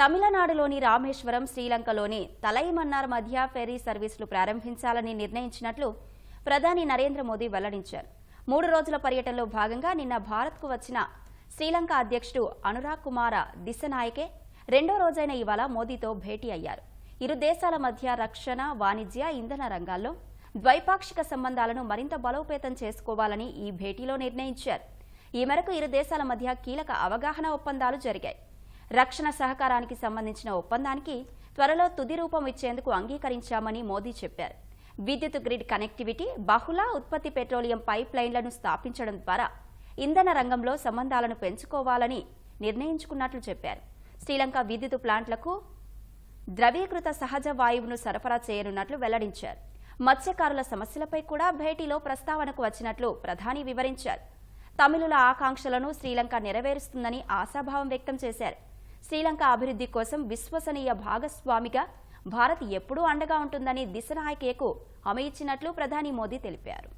తమిళనాడులోని రామేశ్వరం శ్రీలంకలోని తలైమన్నార్ మధ్య ఫెర్రీ సర్వీసులు ప్రారంభించాలని నిర్ణయించినట్లు ప్రధాని నరేంద్ర మోదీ వెల్లడించారు. మూడు రోజుల పర్యటనలో భాగంగా నిన్న భారత్కు వచ్చిన శ్రీలంక అధ్యక్షుడు అనురాగ్ కుమార దిశనాయకే రెండో రోజైన ఇవాళ మోదీతో భేటీ అయ్యారు. ఇరు దేశాల మధ్య రక్షణ వాణిజ్య ఇంధన రంగాల్లో ద్వైపాక్షిక సంబంధాలను మరింత బలోపేతం చేసుకోవాలని ఈ భేటీలో నిర్ణయించారు. ఈ మేరకు ఇరు దేశాల మధ్య కీలక అవగాహన ఒప్పందాలు జరిగాయి. రక్షణ సహకారానికి సంబంధించిన ఒప్పందానికి త్వరలో తుది రూపం ఇచ్చేందుకు అంగీకరించామని మోదీ చెప్పారు. విద్యుత్ గ్రిడ్ కనెక్టివిటీ బహుళ ఉత్పత్తి పెట్రోలియం పైప్ లైన్లను స్థాపించడం ద్వారా ఇంధన రంగంలో సంబంధాలను పెంచుకోవాలని నిర్ణయించుకున్నట్లు చెప్పారు. శ్రీలంక విద్యుత్ ప్లాంట్లకు ద్రవీకృత సహజ వాయువును సరఫరా చేయనున్నట్లు వెల్లడించారు. మత్స్యకారుల సమస్యలపై కూడా భేటీలో ప్రస్తావనకు వచ్చినట్లు ప్రధాని వివరించారు. తమిళుల ఆకాంక్షలను శ్రీలంక నెరవేరుస్తుందని ఆశాభావం వ్యక్తం చేశారు. శ్రీలంక అభివృద్ధి కోసం విశ్వసనీయ భాగస్వామిగా భారత్ ఎప్పుడూ అండగా ఉంటుందని దిశనాయకేకు హామీ ఇచ్చినట్లు ప్రధాని మోదీ తెలిపారు.